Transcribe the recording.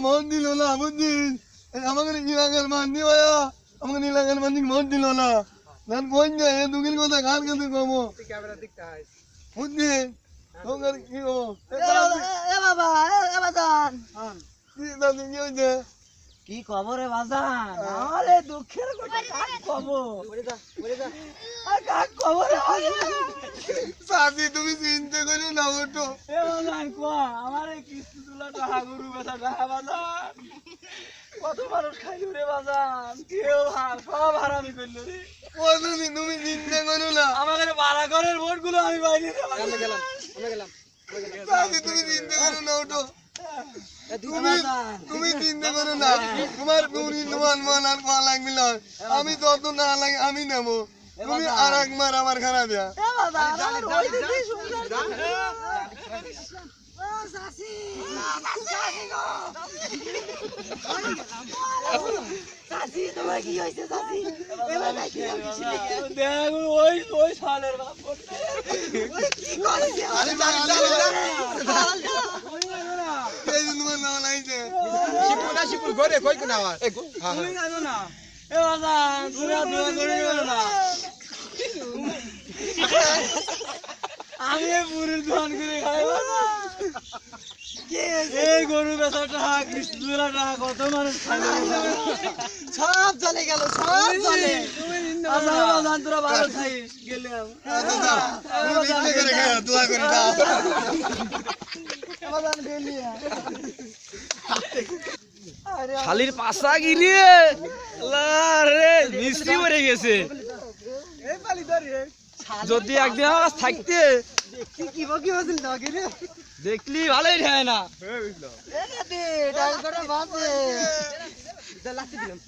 মন দিল না বুঝছিস আমাকে নীলাঙ্গের মান দি ভাইয়া আমাকে নীলাঙ্গের মান মন দিল না ನಾನು ಕೊಂಜ ದುಗಿಲ್ ಕೊಂದ ಕಾಲ್ ಕಂದು ಕೋಮು ಮುಂದೆ ಹೋಗರ್ ಕೀವು ಏ ಬಾಬಾ ಏ ಬಾಬಾ ಹಾಂ ನೀನು ನಿಂಗೆ কি কি কি খবর রে বাজান আরে দুঃখের কথা কাক খবর? আর কাক খবর বাজান? তুমি চিন্তা করো না ওটো এ বাজান কোয়া? আমার এই কিস্তি তুলা টাকা গরু বেচা টাকা বাজান? কত মানুষ খাইল রে বাজান? কেউ হার সব হারামি করল রে। ওদিন তুমি চিন্তা করো না। আমাদের ভাড়া ঘরের ভোটগুলো আমি পাইনি রে বাজান। সাথী তুমি চিন্তা করো না ওটো তুমি। তুমি চিন্তা করো না। তোমার তুমি তোমার মন আর কল লাগবে আমি যত না লাগে আমি নেব। তুমি আর একবার আমার খারাপ দেয়া। দেখ ওই ওই সালের বাপ কি করেছে আরে না, আরে না। এই যে তোমার নাম লাগছে শিপুর না শিপুর ঘরে কই কোন আওয়াজ তুমি জানো না। এ বাজান তুমি আর দোয়া করে গেলো না। আমি বুড়ির দোয়ান করে খাই বাজান এই গরু বেচা টাকা টাকা কত মানুষ সব চলে গেল সব চলে আচ্ছা বাজান তোরা ভালো খাইস গেলাম। আচ্ছা, খাও, দোয়া করে দাও। বাজান গেলি। শালির পাশা গিলিয়ে রে মিষ্টি মরে গেছে। যদি একদিন আমার থাকতে। দেখলি ভালোই হয় না। দিলাম।